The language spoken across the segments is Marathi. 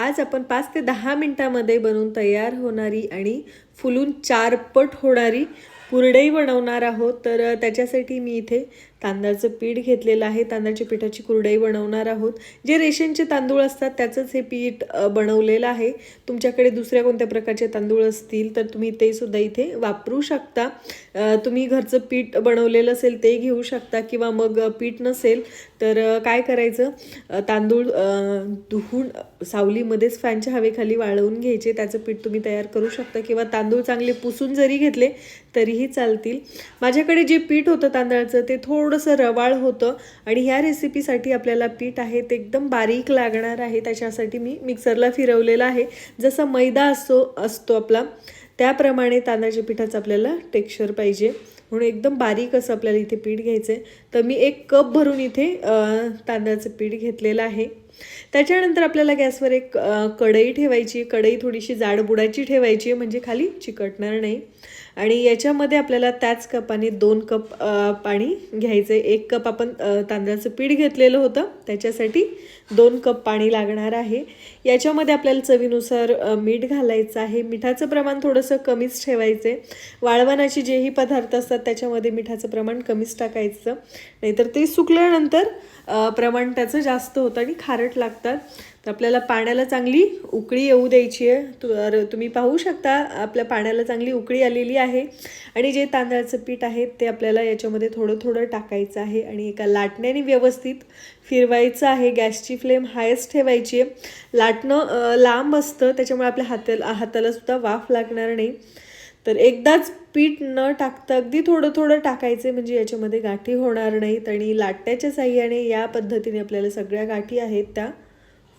आज आपण पाच ते दहा मिनटामध्ये बनवून तयार होणारी आणि फुलून चारपट होणारी कुरडई बनवणार आहोत. तर त्याच्यासाठी मी इथे तांदळाचं पीठ घेतलेलं आहे. तांदळाच्या पिठाची कुरडई बनवणार आहोत. जे रेशनचे तांदूळ असतात त्याचंच हे पीठ बनवलेलं आहे. तुमच्याकडे दुसऱ्या कोणत्या प्रकारचे तांदूळ असतील तर तुम्ही ते सुद्धा इथे वापरू शकता. तुम्ही घरचं पीठ बनवलेलं असेल ते घेऊ शकता. किंवा मग पीठ नसेल तर काय करायचं? तांदूळ धुवून सावलीमध्येच फॅनच्या हवेखाली वाळवून घ्यायचे. त्याचं पीठ तुम्ही तयार करू शकता. किंवा तांदूळ चांगले पुसून जरी घेतले तरी तेही चालतील. माझ्याकडे जे पीठ होतं तांदळाचं ते थोडंसं रवाळ होतं आणि ह्या रेसिपीसाठी आपल्याला पीठ आहे ते एकदम बारीक लागणार आहे. त्याच्यासाठी मी मिक्सरला फिरवलेलं आहे. जसा मैदा असतो असतो आपला त्याप्रमाणे तांदळाच्या पिठाचं आपल्याला टेक्स्चर पाहिजे. म्हणून एकदम बारीक असं आपल्याला इथे पीठ घ्यायचं आहे तर मी एक कप भरून इथे तांदळाचं पीठ घेतलेलं आहे. त्याच्यानंतर आपल्याला गॅसवर एक कढई ठेवायची कढई थोडीशी जाडबुडाची ठेवायची म्हणजे खाली चिकटणार नाही. आणि याच्यामध्ये आपल्याला त्याच कपाने दोन कप पाणी घ्यायचं आहे एक कप आपण तांदळाचं पीठ घेतलेलं होतं. त्याच्यासाठी दोन कप पाणी लागणार आहे. याच्यामध्ये आपल्याला चवीनुसार मीठ घालायचं आहे. मिठाचं प्रमाण थोडंसं कमीच ठेवायचं आहे वाळवणाचे जेही पदार्थ असतात त्याच्यामध्ये मिठाचं प्रमाण कमीच टाकायचं. नाहीतर ते सुकल्यानंतर प्रमाण त्याचं जास्त होतं आणि खारट लागतात. तर आपल्याला पाण्याला चांगली उकळी येऊ द्यायची आहे. तर तुम्ही पाहू शकता आपल्या पाण्याला चांगली उकळी आलेली आहे. आणि जे तांदळाचं पीठ आहे ते आपल्याला याच्यामध्ये थोडं थोडं टाकायचं आहे. आणि एका लाटण्याने व्यवस्थित फिरवायचं आहे. गॅसची फ्लेम हायस्ट ठेवायची आहे. लाटणं लांब असतं. त्याच्यामुळे आपल्या हाताला हाताला सुद्धा वाफ लागणार नाही. तर एकदाच पीठ न टाकता अगदी थोडं थोडं टाकायचे म्हणजे याच्यामध्ये गाठी होणार नाहीत आणि लाटण्याच्या साह्याने या पद्धतीने आपल्याला सगळ्या गाठी आहेत त्या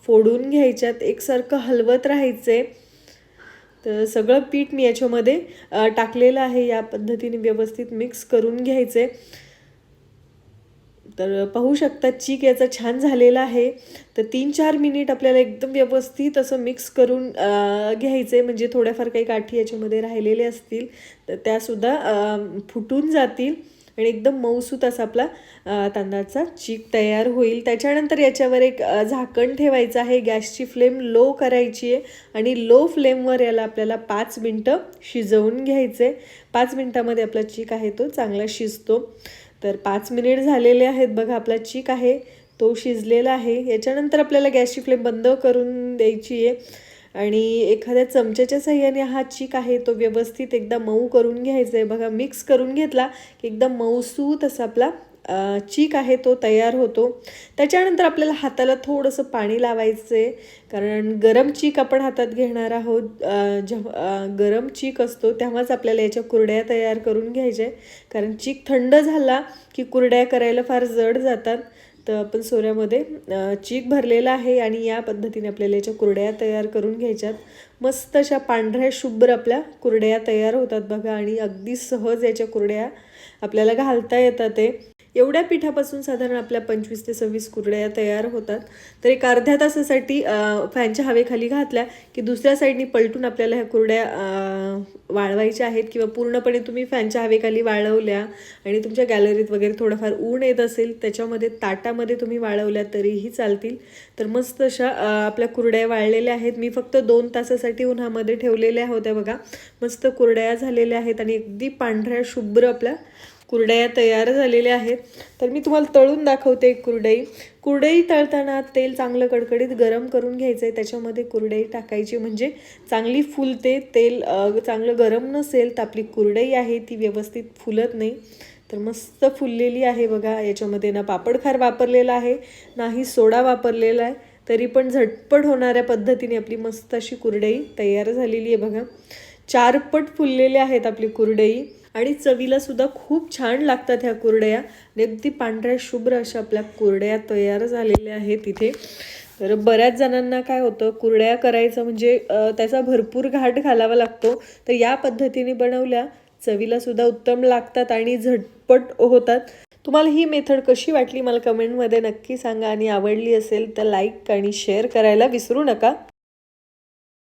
फोडून घ्यायच्यात. एकसारखं हलवत राहायचे. तर सगळं पीठ मी याच्यामध्ये टाकलेलं आहे. या पद्धतीने व्यवस्थित मिक्स करून घ्यायचे. तर पाहू शकता चीक याचा छान झालेला आहे. तर तीन चार मिनिट आपल्याला एकदम व्यवस्थित असं मिक्स करून घ्यायचं घ्यायचे म्हणजे थोड्याफार काही काठी याच्यामध्ये राहिलेले असतील तर त्यासुद्धा फुटून जातील. आणि एकदम मऊसूत असा आपला तांदळाचा चीक तयार होईल. त्याच्यानंतर याच्यावर एक झाकण ठेवायचं आहे. गॅसची फ्लेम लो करायची आहे. आणि लो फ्लेमवर याला आपल्याला पाच मिनटं शिजवून घ्यायचं आहे पाच मिनटामध्ये आपला चीक आहे तो चांगला शिजतो. तर पाच मिनिट झालेले आहेत बघा आपला चीक आहे तो शिजलेला आहे. याच्यानंतर आपल्याला गॅसची फ्लेम बंद करून द्यायची आहे. आणि एखाद्या चमच्याच्या साह्याने हा चीक आहे तो व्यवस्थित एकदा मऊ करून घ्यायचा आहे. बघा मिक्स करून घेतला की एकदम मऊसूत असा आपला चीक आहे तो तयार होतो. त्याच्यानंतर आपल्याला हाताला थोडंसं पाणी लावायचं आहे कारण गरम चीक आपण हातात घेणार आहोत जेव्हा गरम चीक असतो तेव्हाच आपल्याला याच्या कुरड्या तयार करून घ्यायच्या आहे. कारण चीक थंड झाला की कुरड्या करायला फार जड जातात. तर आपण सोऱ्यामध्ये चीक भरलेला आहे आणि या पद्धतीने आपल्याला याच्या कुरड्या तयार करून घ्यायच्यात मस्त अशा पांढऱ्या शुभ्र आपल्या कुरड्या तयार होतात बघा आणि अगदी सहज याच्या कुरड्या आपल्याला घालता येतात ते. एवढ्या पिठापासून साधारण आपल्या पंचवीस ते सव्वीस कुरड्या तयार होतात. तर एक अर्ध्या तासासाठी फॅनच्या हवेखाली घातल्या की दुसऱ्या साईडनी पलटून आपल्याला ह्या कुरड्या वाळवायच्या आहेत किंवा पूर्णपणे तुम्ही फॅनच्या हवेखाली वाळवल्या आणि तुमच्या गॅलरीत वगैरे थोडंफार ऊन येत असेल त्याच्यामध्ये ताटामध्ये तुम्ही वाळवल्या तरीही चालतील. तर मस्त अशा आपल्या कुरड्या वाळलेल्या आहेत. मी फक्त दोन तासासाठी उन्हामध्ये ठेवलेल्या होत्या बघा. मस्त कुरड्या झालेल्या आहेत आणि अगदी पांढऱ्या शुभ्र आपल्या कुरडया तयार झालेल्या आहेत. तर मी तुम्हाला तळून दाखवते एक कुरडई. कुरडई तळताना तेल चांगलं कडकडीत गरम करून घ्यायचं आहे त्याच्यामध्ये कुरडई टाकायची म्हणजे चांगली फुलते. तेल चांगलं गरम नसेल तर आपली कुरडई आहे ती व्यवस्थित फुलत नाही. तर मस्त फुललेली आहे बघा. याच्यामध्ये ना पापडखार वापरलेला आहे. नाही सोडा वापरलेला आहे. तरी पण झटपट होणाऱ्या पद्धतीने आपली मस्त अशी कुरडई तयार झालेली आहे बघा. चारपट फुललेले आहेत आपली कुरडई. आणि चवीला सुद्धा खूप छान लागतात ह्या कुरडया. आणि अगदी पांढऱ्या शुभ्र अशा आपल्या कुरड्या तयार झालेल्या आहेत तिथे तर बऱ्याच जणांना काय होतं कुरड्या करायचं म्हणजे त्याचा भरपूर घाट घालावा लागतो. तर या पद्धतीने बनवल्या चवीला सुद्धा उत्तम लागतात आणि झटपट होतात. तुम्हाला ही मेथड कशी वाटली मला कमेंटमध्ये नक्की सांगा. आणि आवडली असेल तर लाईक आणि शेअर करायला विसरू नका.